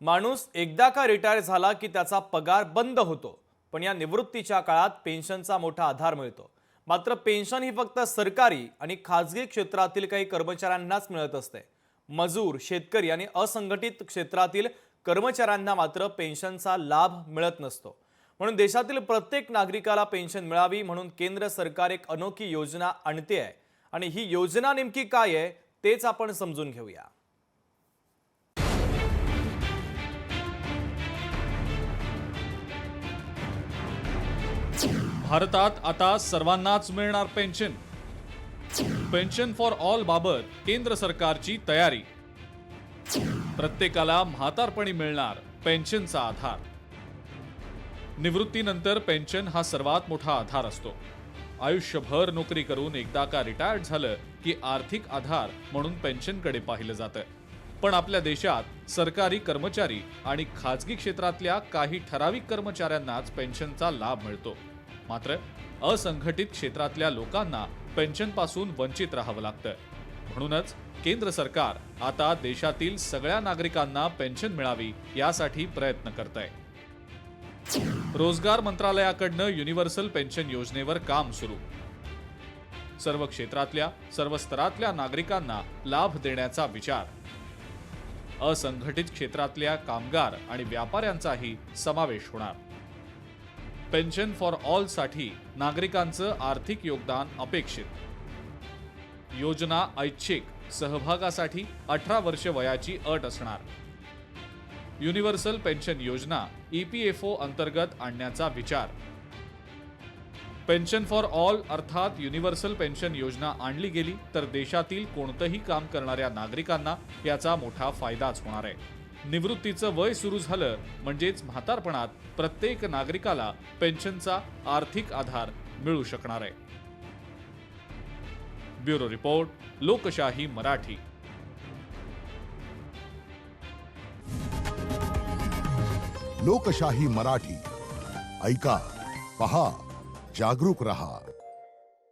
माणूस एकदा का रिटायर झाला की त्याचा पगार बंद होतो? पण या निवृत्तीच्या काळात पेन्शनचा मोठा आधार मिळतो. मात्र पेन्शन ही फक्त सरकारी आणि खाजगी क्षेत्रातील काही कर्मचाऱ्यांनाच मिळत असते. मजूर शेतकरी आणि असंघटित क्षेत्रातील कर्मचाऱ्यांना मात्र पेन्शनचा लाभ मिळत नसतो. म्हणून देशातील प्रत्येक नागरिकाला पेन्शन मिळावी म्हणून केंद्र सरकार एक अनोखी योजना आणते आहे. आणि ही योजना नेमकी काय आहे तेच आपण समजून घेऊया. भारतात आता सर्वांनाच मिळणार पेन्शन. पेन्शन फॉर ऑल बाबत केंद्र सरकारची तयारी. प्रत्येकाला म्हातारपणी मिळणार पेन्शनचा आधार. निवृत्तीनंतर पेन्शन हा सर्वात मोठा आधार असतो. आयुष्यभर नोकरी करून एकदा का रिटायर्ड झालं की आर्थिक आधार म्हणून पेन्शनकडे पाहिलं जातं. पण आपल्या देशात सरकारी कर्मचारी आणि खाजगी क्षेत्रातल्या काही ठराविक कर्मचाऱ्यांनाच पेन्शनचा लाभ मिळतो. मात्र असंघटित क्षेत्रातल्या लोकांना पेन्शनपासून वंचित राहावं लागतं म्हणूनच केंद्र सरकार आता देशातील सगळ्या नागरिकांना पेन्शन मिळावी यासाठी प्रयत्न करत आहे रोजगार मंत्रालयाकडनं युनिव्हर्सल पेन्शन योजनेवर काम सुरू. सर्व क्षेत्रातल्या सर्व स्तरातल्या नागरिकांना लाभ देण्याचा विचार. असंघटित क्षेत्रातल्या कामगार आणि व्यापाऱ्यांचाही समावेश होणार. पेन्शन फॉर ऑलसाठी नागरिकांचं आर्थिक योगदान अपेक्षित. योजना ऐच्छिक सहभागासाठी अठरा वर्ष वयाची अट असणार. युनिव्हर्सल पेन्शन योजना ई पी एफ ओ अंतर्गत आणण्याचा विचार. पेन्शन फॉर ऑल अर्थात युनिव्हर्सल पेन्शन योजना आणली गेली तर देशातील कोणतंही काम करणाऱ्या नागरिकांना याचा मोठा फायदाच होणार आहे. निवृत्तीचं वय सुरू झालं म्हणजेच म्हातारपणात प्रत्येक नागरिकाला पेन्शनचा आर्थिक आधार मिळू शकणार आहे. ब्युरो रिपोर्ट लोकशाही मराठी. लोकशाही मराठी. ऐका पहा. जागरूक रहा।